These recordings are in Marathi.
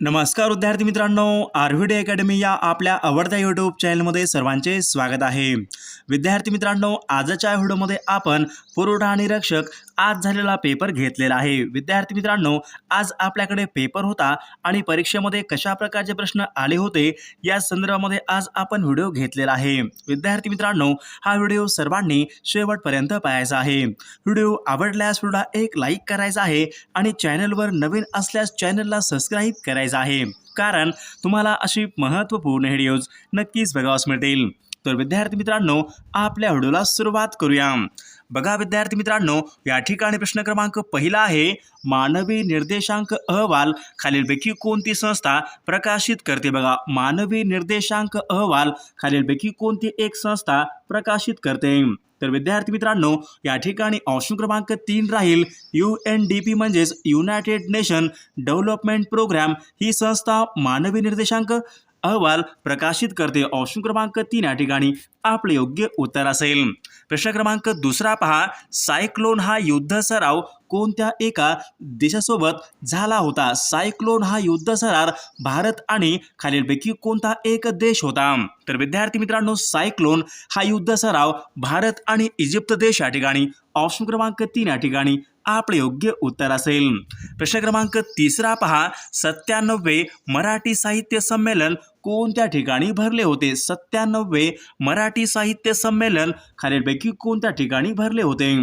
नमस्कार विद्यार्थी मित्रांनो आरव्हीडी अकॅडमी या आपल्या आवडत्या यूट्यूब चॅनलमध्ये सर्वांचे स्वागत आहे. विद्यार्थी मित्रांनो आजच्या व्हिडिओमध्ये आपण पुरवठा आणि रक्षक आज झालेला पेपर घेतलेला आहे. विद्यार्थी मित्रांनो आज आपल्याकडे पेपर होता आणि परीक्षेमध्ये कशा प्रकारचे प्रश्न आले होते या संदर्भामध्ये आज आपण व्हिडिओ घेतलेला आहे. विद्यार्थी मित्रांनो हा व्हिडिओ सर्वांनी शेवटपर्यंत पाहायचा आहे. व्हिडिओ आवडल्यास व्हिडिओला एक लाईक करायचा आहे आणि चॅनलवर नवीन असल्यास चॅनलला सबस्क्राईब करायचं आहे. कारण तुम्हाला अशी महत्त्वपूर्ण व्हिडिओज नक्कीच बघावास मिळतील. तर विद्यार्थी मित्रांनो आपल्या व्हिडिओला सुरुवात करूया. बघा विद्यार्थी मित्रांनो या ठिकाणी प्रश्न क्रमांक पहिला आहे मानवी निर्देशांक अहवाल खालीलपैकी कोणती संस्था प्रकाशित करते? बघा मानवी निर्देशांक अहवाल खालीलपैकी कोणती एक संस्था प्रकाशित करते? तर विद्यार्थी मित्रांनो या ठिकाणी ऑप्शन क्रमांक तीन राहील. यू एन डी पी म्हणजेच युनायटेड नेशन डेव्हलपमेंट प्रोग्राम ही संस्था मानवी निर्देशांक अहवाल प्रकाशित करते ऑप्शन क्रमांक तीन या ठिकाणी आपले योग्य उत्तर असेल. प्रश्न क्रमांक दुसरा पहा. सायक्लोन हा युद्ध सराव कोणत्या एका देशासोबत झाला होता? सायक्लोन हा युद्ध सरार भारत आणि खालीलपैकी कोणता एक देश होता? तर विद्यार्थी मित्रांनो सायक्लोन हा युद्ध सराव भारत आणि इजिप्त देश या ठिकाणी ऑप्शन क्रमांक तीन या ठिकाणी आपले योग्य उत्तर असेल. प्रश्न क्रमांक तिसरा पहा. सत्त्याण्णवे मराठी साहित्य संमेलन कोणत्या ठिकाणी भरले होते? सत्त्याण्णवे मराठी साहित्य संमेलन खालीलपैकी कोणत्या ठिकाणी भरले होते?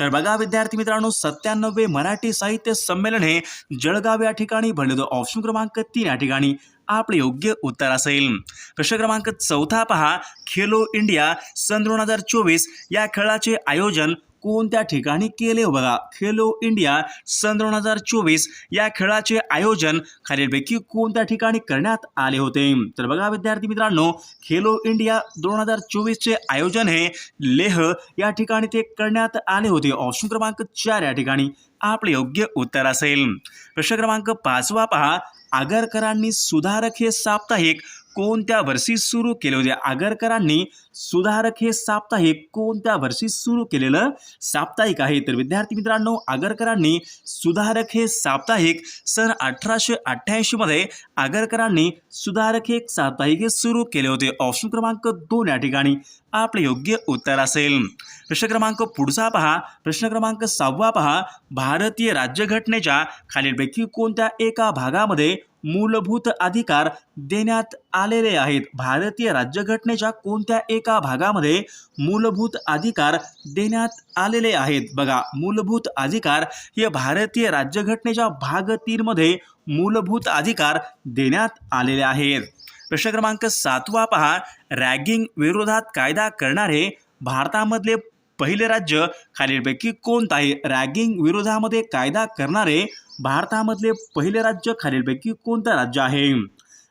तर बघा विद्यार्थी मित्रांनो सत्त्याण्णवे मराठी साहित्य संमेलन हे जळगाव या ठिकाणी भरले होते. ऑप्शन क्रमांक तीन या ठिकाणी आपले योग्य उत्तर असेल. प्रश्न क्रमांक चौथा पहा. खेलो इंडिया सन दोन हजार चोवीस या खेळाचे आयोजन कोणत्या ठिकाणी केले? बघा खेलो इंडिया सन दोन हजार चोवीस या खेळाचे आयोजन खालीलपैकी कोणत्या ठिकाणी करण्यात आले होते? तर बघा विद्यार्थी मित्रांनो खेलो इंडिया दोन हजार चोवीसचे आयोजन हे लेह या ठिकाणी ते करण्यात आले होते. ऑप्शन क्रमांक चार या ठिकाणी आपले योग्य उत्तर असेल. प्रश्न क्रमांक पाचवा पहा. आगरकरांनी सुधारक हे साप्ताहिक कोणत्या वर्षी सुरू केले होते? आगरकरांनी सुधारक हे साप्ताहिक कोणत्या वर्षी सुरू केलेलं साप्ताहिक आहे? तर विद्यार्थी मित्रांनो आगरकरांनी सुधारक हे साप्ताहिक सन अठराशे अठ्ठ्याऐंशीमध्ये आगरकरांनी सुधारक हे साप्ताहिक हे सुरू केले होते. ऑप्शन क्रमांक दोन या ठिकाणी आपले योग्य उत्तर असेल. प्रश्न क्रमांक पुढचा पहा. प्रश्न क्रमांक सहावा पहा. भारतीय राज्यघटनेच्या खालीलपैकी कोणत्या एका भागामध्ये मूलभूत अधिकार देण्यात आलेले आहेत. भारतीय राज्यघटनेच्या कोणत्या एका भागामध्ये मूलभूत अधिकार देण्यात आलेले आहेत? बघा मूलभूत अधिकार हे भारतीय राज्यघटनेच्या भाग तीनमध्ये मूलभूत अधिकार देण्यात आलेले आहेत. प्रश्न क्रमांक सातवा पहा. रॅगिंग विरोधात कायदा करणारे भारतामधले पहिले राज्य खालीलपैकी कोणतं आहे रॅगिंग विरोधामध्ये कायदा करणारे भारतामधले पहिले राज्य खालीलपैकी कोणतं राज्य आहे?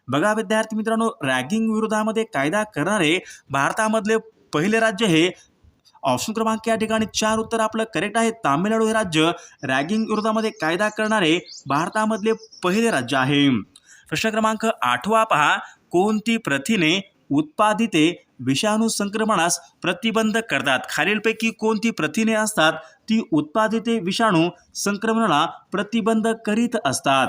बघा विद्यार्थी मित्रांनो रॅगिंग विरोधामध्ये कायदा करणारे भारतामधले पहिले राज्य हे ऑप्शन क्रमांक या ठिकाणी चार उत्तर आपलं करेक्ट आहे. तामिळनाडू हे राज्य रॅगिंग विरोधामध्ये कायदा करणारे भारतामधले पहिले राज्य आहे. प्रश्न क्रमांक आठवा पहा. कोणती प्रथिने उत्पादिते विषाणू संक्रमणास प्रतिबंध करतात. खालीलपैकी कोणती प्रथिने असतात? ती उत्पादिते विषाणू संक्रमणाला प्रतिबंध करीत असतात.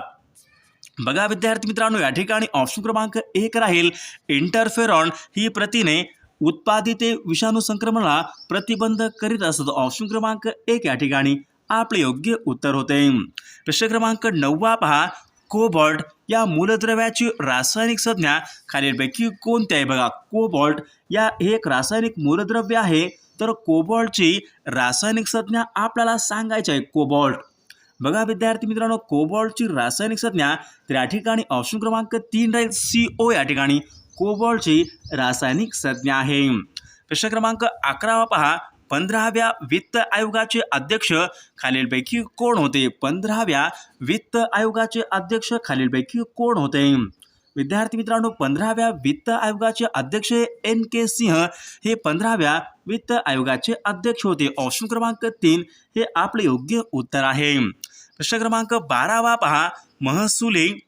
बघा विद्यार्थी मित्रांनो या ठिकाणी ऑप्शन क्रमांक एक राहील. इंटरफेरॉन ही प्रथिने उत्पादिते विषाणू संक्रमणाला प्रतिबंध करीत असतात. ऑप्शन क्रमांक एक या ठिकाणी आपले योग्य उत्तर होते. प्रश्न क्रमांक नववा पहा. कोबॉल्ट या मूलद्रव्याची रासायनिक संज्ञा खालीलपैकी कोणती आहे बघा? कोबॉल्ट. या हे एक रासायनिक मूलद्रव्य आहे. तर कोबॉल्टची रासायनिक संज्ञा आपल्याला सांगायची आहे कोबॉल्ट. बघा विद्यार्थी मित्रांनो कोबॉल्टची रासायनिक संज्ञा तर या ठिकाणी ऑप्शन क्रमांक तीन राहील. सी ओ या ठिकाणी. कोबॉल्टची रासायनिक संज्ञा आहे. प्रश्न क्रमांक अकरावा पहा. पंधराव्या वित्त आयोगाचे अध्यक्ष खालीलपैकी कोण होते? पंधराव्या वित्त आयोगाचे अध्यक्ष खालीलपैकी कोण होते? विद्यार्थी मित्रांनो पंधराव्या वित्त आयोगाचे अध्यक्ष एन के सिंह हे पंधराव्या वित्त आयोगाचे अध्यक्ष होते. ऑप्शन क्रमांक तीन हे आपले योग्य उत्तर आहे. प्रश्न क्रमांक बारावा पहा. महसुली.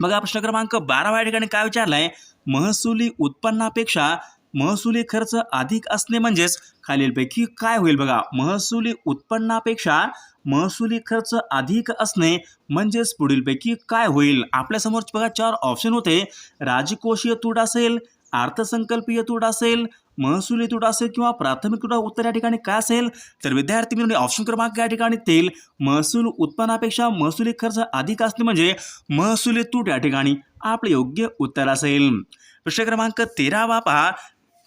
बघा प्रश्न क्रमांक बारावा या ठिकाणी काय विचारलाय? महसुली उत्पन्नापेक्षा महसुली खर्च अधिक असणे म्हणजेच खालीलपैकी काय होईल बघा? महसुली उत्पन्नापेक्षा महसुली खर्च अधिक असणे म्हणजेच पुढीलपैकी काय होईल? आपल्यासमोर बघा चार ऑप्शन होते. राजकोषीय तूट असेल अर्थसंकल्पीय तूट असेल महसुली तूट असेल किंवा प्राथमिक तूट उत्तर या ठिकाणी काय असेल? तर विद्यार्थी मित्रांनो ऑप्शन क्रमांक या ठिकाणी तेल महसूल उत्पन्नापेक्षा महसुली खर्च अधिक असणे म्हणजे महसुली तूट या ठिकाणी आपले योग्य उत्तर असेल. प्रश्न क्रमांक तेरावा पहा.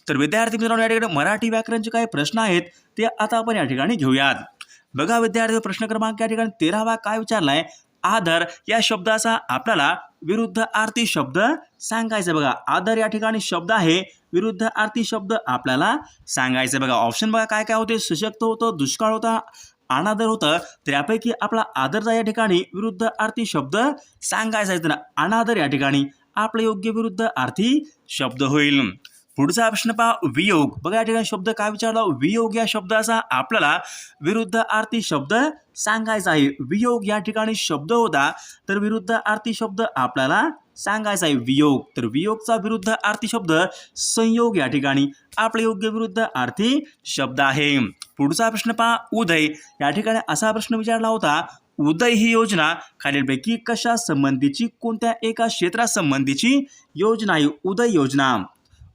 तर विद्यार्थी मित्रांनो या ठिकाणी मराठी व्याकरणचे काही प्रश्न आहेत ते आता आपण या ठिकाणी घेऊयात. बघा विद्यार्थी प्रश्न क्रमांक या ठिकाणी तेरावा काय विचारलाय? आदर या शब्दाचा आपल्याला विरुद्ध आरती शब्द सांगायचा बघा. आदर या ठिकाणी शब्द आहे विरुद्ध आरती शब्द आपल्याला सांगायचं बघा. ऑप्शन बघा काय काय होते. सशक्त होतं दुष्काळ होता अनादर होतं तर यापैकी आपला आदरचा या ठिकाणी विरुद्ध आरती शब्द सांगायचा आहे. तर अनादर या ठिकाणी आपलं योग्य विरुद्ध आरती शब्द होईल. पुढचा प्रश्न पहा वियोग. बघा या ठिकाणी शब्द काय विचारला? वियोग या शब्दाचा आपल्याला विरुद्ध आरती शब्द सांगायचा आहे. वियोग या ठिकाणी शब्द होता तर विरुद्ध आरती शब्द आपल्याला सांगायचा आहे. वियोग. तर वियोगचा विरुद्ध आरती शब्द संयोग या ठिकाणी आपले योग्य विरुद्ध आरती शब्द आहे. पुढचा प्रश्न पहा उदय. या ठिकाणी असा प्रश्न विचारला होता उदय ही योजना खालीलपैकी कशा संबंधीची? कोणत्या एका क्षेत्रासंबंधीची योजना आहे? उदय योजना.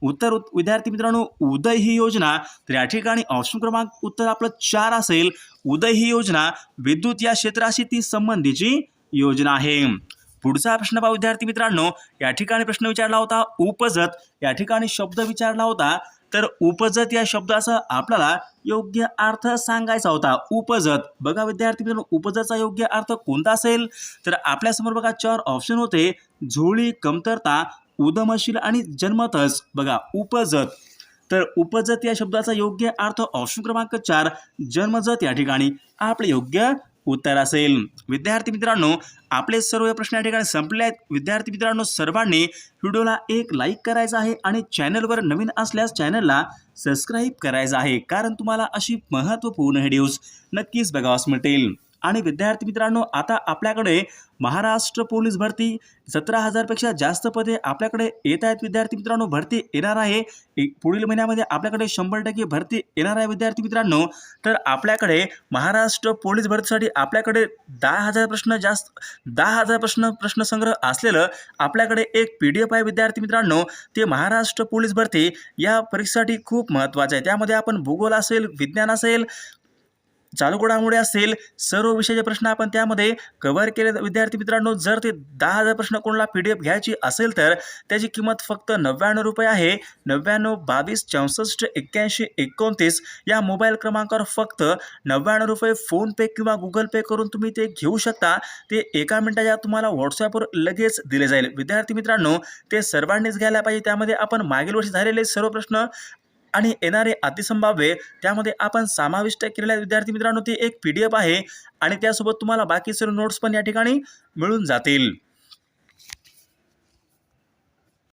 उत्तर उत- विद्यार्थी मित्रांनो उदय ही योजना तर या ठिकाणी ऑप्शन क्रमांक उत्तर आपलं चार असेल. उदय ही योजना विद्युत या क्षेत्राशी ती संबंधीची योजना आहे. पुढचा प्रश्न पहा विद्यार्थी मित्रांनो या ठिकाणी प्रश्न विचारला होता उपजत या ठिकाणी शब्द विचारला होता तर उपजत या शब्दाचा आपल्याला योग्य अर्थ सांगायचा होता. उपजत बघा विद्यार्थी मित्रांनो उपजतचा योग्य अर्थ कोणता असेल? तर आपल्यासमोर बघा चार ऑप्शन होते. झोळी कमतरता उदमशील आणि जन्मतच बघा उपजत. तर उपजत या शब्दाचा योग्य अर्थ ऑप्शन क्रमांक चार जन्मजत या ठिकाणी आपले योग्य उत्तर असेल. विद्यार्थी मित्रांनो आपले सर्व प्रश्न या ठिकाणी संपले आहेत. विद्यार्थी मित्रांनो सर्वांनी व्हिडिओला एक लाईक करायचा आहे आणि चॅनलवर नवीन असल्यास चॅनलला सबस्क्राईब करायचं आहे. कारण तुम्हाला अशी महत्त्वपूर्ण व्हिडिओज नक्कीच बघावास मिळतील. आणि विद्यार्थी मित्रांनो आता आपल्याकडे महाराष्ट्र पोलीस भरती सतरा हजारपेक्षा जास्त पदे आपल्याकडे येत आहेत विद्यार्थी मित्रांनो भरती येणार आहे. एक- पुढील महिन्यामध्ये आपल्याकडे शंभर टक्के भरती येणार आहे विद्यार्थी मित्रांनो. तर आपल्याकडे महाराष्ट्र पोलीस भरतीसाठी आपल्याकडे दहा हजार प्रश्न जास्त दहा हजार प्रश्न प्रश्नसंग्रह असलेलं आपल्याकडे एक पी डी एफ आहे विद्यार्थी मित्रांनो. ते महाराष्ट्र पोलीस भरती या परीक्षेसाठी खूप महत्त्वाचं आहे. त्यामध्ये आपण भूगोल असेल विज्ञान असेल चालू घडामोडी असेल? सर्व विषयाचे प्रश्न आपण त्यामध्ये कव्हर केले. विद्यार्थी मित्रांनो जर ते दहा हजार प्रश्न कोणाला पी डी एफ घ्यायची असेल तर त्याची किंमत फक्त नव्याण्णव रुपये आहे. नव्याण्णव बावीस चौसष्ट एक्क्याऐंशी एकोणतीस या मोबाईल क्रमांकावर फक्त नव्याण्णव रुपये फोनपे किंवा गुगल पे करून तुम्ही ते घेऊ शकता. ते एका मिनिटाच्या तुम्हाला व्हॉट्सॲपवर लगेच दिले जाईल. विद्यार्थी मित्रांनो ते सर्वांनीच घ्यायला पाहिजे. त्यामध्ये आपण मागील वर्षी झालेले सर्व प्रश्न आणि येणारे अतिसंभाव्य त्यामध्ये आपण समाविष्ट केलेल्या विद्यार्थी मित्रांनो ती एक पी डी एफ आहे. आणि त्यासोबत तुम्हाला बाकी सर्व नोट्स पण या ठिकाणी मिळून जातील.